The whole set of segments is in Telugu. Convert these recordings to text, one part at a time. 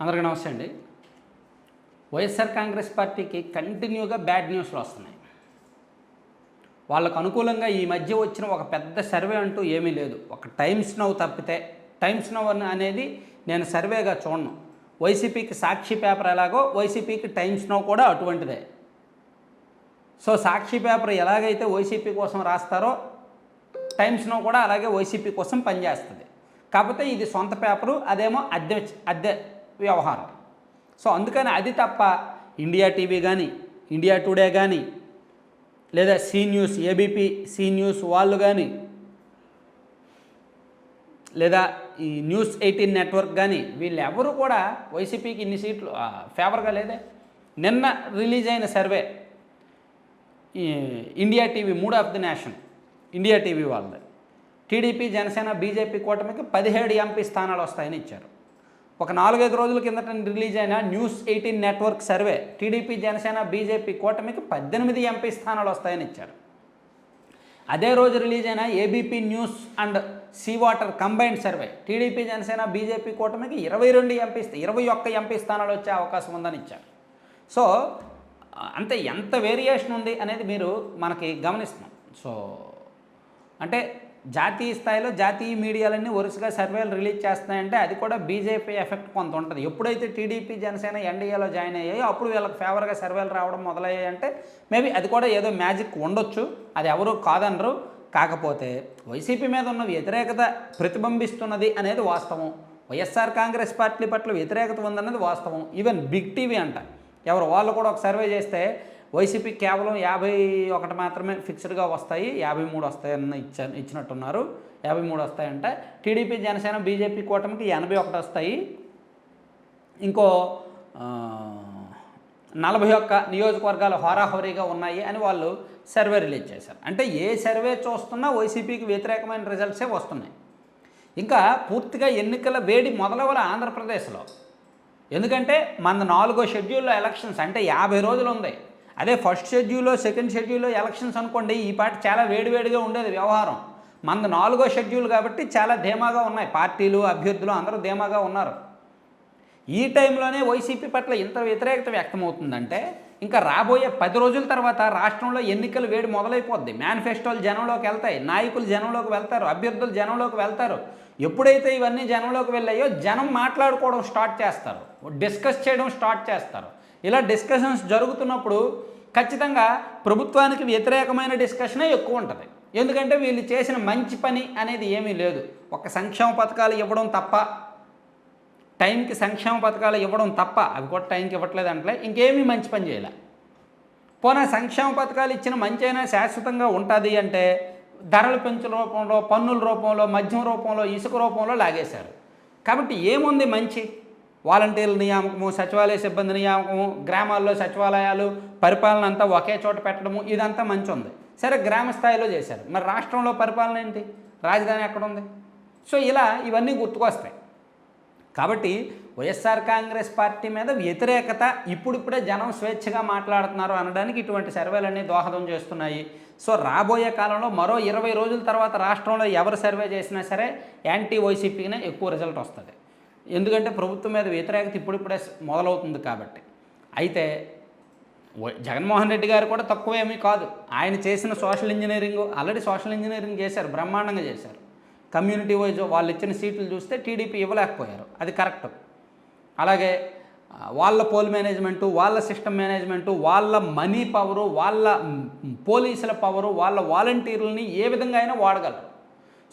అందరికీ నమస్తే అండి. వైఎస్ఆర్ కాంగ్రెస్ పార్టీకి కంటిన్యూగా బ్యాడ్ న్యూస్లు వస్తున్నాయి. వాళ్ళకు అనుకూలంగా ఈ మధ్య వచ్చిన ఒక పెద్ద సర్వే అంటూ ఏమీ లేదు. ఒక టైమ్స్ నవ్ తప్పితే టైమ్స్ నవ్ అనేది నేను సర్వేగా చూడను. వైసీపీకి సాక్షి పేపర్ ఎలాగో వైసీపీకి టైమ్స్ నవ్ కూడా అటువంటిదే. సో సాక్షి పేపర్ ఎలాగైతే వైసీపీ కోసం రాస్తారో టైమ్స్ నో కూడా అలాగే వైసీపీ కోసం పనిచేస్తుంది. కాకపోతే ఇది సొంత పేపరు అదేమో అద్దె అద్దె వ్యవహారం. సో అందుకని అది తప్ప ఇండియా టీవీ కానీ ఇండియా టుడే కానీ లేదా C News ABP C News వాళ్ళు కానీ లేదా ఈ న్యూస్ ఎయిటీన్ నెట్వర్క్ కానీ వీళ్ళెవరూ కూడా వైసీపీకి ఇన్ని సీట్లు ఫేవర్గా లేదే. నిన్న రిలీజ్ అయిన survey India TV mood of the nation India TV వాళ్ళది. టీడీపీ జనసేన బీజేపీ కూటమికి పదిహేడు ఎంపీ స్థానాలు వస్తాయని ఇచ్చారు. ఒక నాలుగైదు రోజుల కిందట రిలీజ్ అయిన News Eighteen network survey TDP Janasena BJP కూటమికి పద్దెనిమిది ఎంపీ స్థానాలు వస్తాయని ఇచ్చారు. అదే రోజు రిలీజ్ అయిన ABP News and C Voter combined survey TDP Janasena BJP కూటమికి ఇరవై రెండు ఎంపీ ఇరవై ఒక్క ఎంపీ స్థానాలు వచ్చే అవకాశం ఉందని ఇచ్చారు. సో అంతే ఎంత వేరియేషన్ ఉంది అనేది మీరు మనకి గమనిస్తున్నాం. సో అంటే జాతీయ స్థాయిలో జాతీయ మీడియాలన్నీ వరుసగా సర్వేలు రిలీజ్ చేస్తున్నాయంటే అది కూడా బీజేపీ ఎఫెక్ట్ కొంత ఉంటుంది. ఎప్పుడైతే టీడీపీ జనసేన ఎన్డీఏలో జాయిన్ అయ్యాయో అప్పుడు వీళ్ళకి ఫేవర్గా సర్వేలు రావడం మొదలయ్యాయి అంటే మేబీ అది కూడా ఏదో మ్యాజిక్ ఉండొచ్చు. అది ఎవరు కాదనరు. కాకపోతే వైసీపీ మీద ఉన్న వ్యతిరేకత ప్రతిబింబిస్తున్నది అనేది వాస్తవం. వైఎస్ఆర్ కాంగ్రెస్ పార్టీ పట్ల వ్యతిరేకత ఉందన్నది వాస్తవం. ఈవెన్ బిగ్ టీవీ అంట. ఎవరు వాళ్ళు కూడా ఒక సర్వే చేస్తే వైసీపీ కేవలం యాభై ఒకటి మాత్రమే ఫిక్స్డ్గా వస్తాయి. యాభై మూడు వస్తాయన్న ఇచ్చా ఇచ్చినట్టున్నారు. యాభై మూడు వస్తాయంటే. టీడీపీ జనసేన బీజేపీ కూటమికి ఎనభై ఒకటి వస్తాయి. ఇంకో నలభై ఒక్క నియోజకవర్గాలు హోరాహోరీగా ఉన్నాయి అని వాళ్ళు సర్వే రిలీజ్ చేశారు. అంటే ఏ సర్వే చూస్తున్నా వైసీపీకి వ్యతిరేకమైన రిజల్ట్సే వస్తున్నాయి. ఇంకా పూర్తిగా ఎన్నికల వేడి మొదలవల ఆంధ్రప్రదేశ్లో. ఎందుకంటే మన నాలుగో షెడ్యూల్లో ఎలక్షన్స్ అంటే యాభై రోజులు ఉంది. అదే ఫస్ట్ షెడ్యూల్లో సెకండ్ షెడ్యూల్లో ఎలక్షన్స్ అనుకోండి ఈ పార్టీ చాలా వేడివేడిగా ఉండేది వ్యవహారం. మనది నాలుగో షెడ్యూల్ కాబట్టి చాలా ధీమాగా ఉన్నాయి. పార్టీలు అభ్యర్థులు అందరూ ధీమాగా ఉన్నారు. ఈ టైంలోనే వైసీపీ పట్ల ఇంత వ్యతిరేకత వ్యక్తమవుతుందంటే ఇంకా రాబోయే పది రోజుల తర్వాత రాష్ట్రంలో ఎన్నికలు వేడి మొదలైపోద్ది. మేనిఫెస్టోలు జనంలోకి వెళ్తాయి. నాయకులు జనంలోకి వెళ్తారు. అభ్యర్థులు జనంలోకి వెళ్తారు. ఎప్పుడైతే ఇవన్నీ జనంలోకి వెళ్ళాయో జనం మాట్లాడుకోవడం స్టార్ట్ చేస్తారు. డిస్కస్ చేయడం స్టార్ట్ చేస్తారు. ఇలా డిస్కషన్స్ జరుగుతున్నప్పుడు ఖచ్చితంగా ప్రభుత్వానికి వ్యతిరేకమైన డిస్కషనే ఎక్కువ ఉంటుంది. ఎందుకంటే వీళ్ళు చేసిన మంచి పని అనేది ఏమీ లేదు. ఒక సంక్షేమ పథకాలు ఇవ్వడం తప్ప టైంకి సంక్షేమ పథకాలు ఇవ్వడం తప్ప అవి కూడా టైంకి ఇవ్వట్లేదు అంటే ఇంకేమీ మంచి పని చేయలే. పోనా సంక్షేమ పథకాలు ఇచ్చిన మంచి అయినా శాశ్వతంగా ఉంటుంది అంటే ధరలు పెంచుల రూపంలో పన్నుల రూపంలో మద్యం రూపంలో ఇసుక రూపంలో లాగేశారు. కాబట్టి ఏముంది మంచి? వాలంటీర్ల నియామకము సచివాలయ సిబ్బంది నియామకము గ్రామాల్లో సచివాలయాలు పరిపాలన అంతా ఒకే చోట పెట్టడము ఇదంతా మంచి ఉంది సరే గ్రామ స్థాయిలో చేశారు. మరి రాష్ట్రంలో పరిపాలన ఏంటి? రాజధాని ఎక్కడ ఉంది సో ఇలా ఇవన్నీ గుర్తుకొస్తాయి. కాబట్టి వైఎస్ఆర్ కాంగ్రెస్ పార్టీ మీద వ్యతిరేకత ఇప్పుడిప్పుడే జనం స్వేచ్ఛగా మాట్లాడుతున్నారు అనడానికి ఇటువంటి సర్వేలన్నీ దోహదం చేస్తున్నాయి. సో రాబోయే కాలంలో మరో ఇరవై రోజుల తర్వాత రాష్ట్రంలో ఎవరు సర్వే చేసినా సరే యాంటీ వైసీపీనే ఎక్కువ రిజల్ట్ వస్తుంది. ఎందుకంటే ప్రభుత్వం మీద వ్యతిరేకత ఇప్పుడిప్పుడే మొదలవుతుంది కాబట్టి. అయితే జగన్మోహన్ రెడ్డి గారు కూడా తక్కువేమీ కాదు. ఆయన చేసిన social engineering already social engineering చేశారు బ్రహ్మాండంగా చేశారు. కమ్యూనిటీ వైజ్ వాళ్ళు ఇచ్చిన సీట్లు చూస్తే టీడీపీ ఇవ్వలేకపోయారు. అది కరెక్ట్. అలాగే వాళ్ళ పోల్ మేనేజ్మెంటు వాళ్ళ సిస్టమ్ మేనేజ్మెంటు వాళ్ళ మనీ పవరు వాళ్ళ పోలీసుల పవరు వాళ్ళ వాలంటీర్లని ఏ విధంగా అయినా వాడగలరు.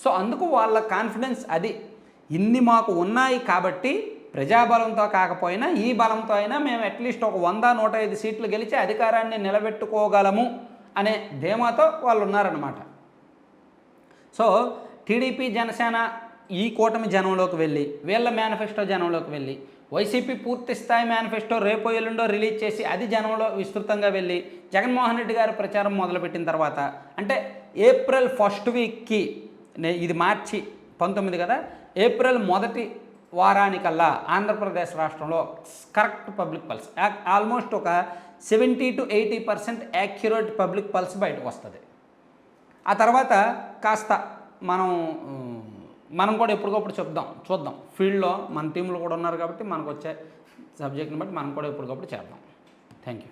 సో అందుకు వాళ్ళ కాన్ఫిడెన్స్ అది. ఇన్ని మాకు ఉన్నాయి కాబట్టి ప్రజాబలంతో కాకపోయినా ఈ బలంతో అయినా మేము అట్లీస్ట్ ఒక వంద నూట ఐదు సీట్లు గెలిచి అధికారాన్ని నిలబెట్టుకోగలము అనే ధీమాతో వాళ్ళు ఉన్నారనమాట సో టీడీపీ జనసేన ఈ కూటమి జనంలోకి వెళ్ళి వీళ్ళ మేనిఫెస్టో జనంలోకి వెళ్ళి వైసీపీ పూర్తి స్థాయి మేనిఫెస్టో రేపో ఎల్లుండో రిలీజ్ చేసి అది జనంలో విస్తృతంగా వెళ్ళి జగన్మోహన్ రెడ్డి గారు ప్రచారం మొదలుపెట్టిన తర్వాత అంటే ఏప్రిల్ ఫస్ట్ వీక్కి నే- ఇది మార్చి పంతొమ్మిది కదా ఏప్రిల్ మొదటి వారానికల్లా ఆంధ్రప్రదేశ్ రాష్ట్రంలో కరెక్ట్ పబ్లిక్ పల్స్. ఆల్మోస్ట్ ఒక seventy to eighty percent accurate public pulse బయటకు వస్తుంది. ఆ తర్వాత కాస్త మనం మనం కూడా ఎప్పటికప్పుడు చెప్దాం చూద్దాం. ఫీల్డ్లో మన టీంలో కూడా ఉన్నారు కాబట్టి మనకు వచ్చే సబ్జెక్ట్ని బట్టి మనం కూడా ఎప్పటికప్పుడు చేద్దాం. Thank you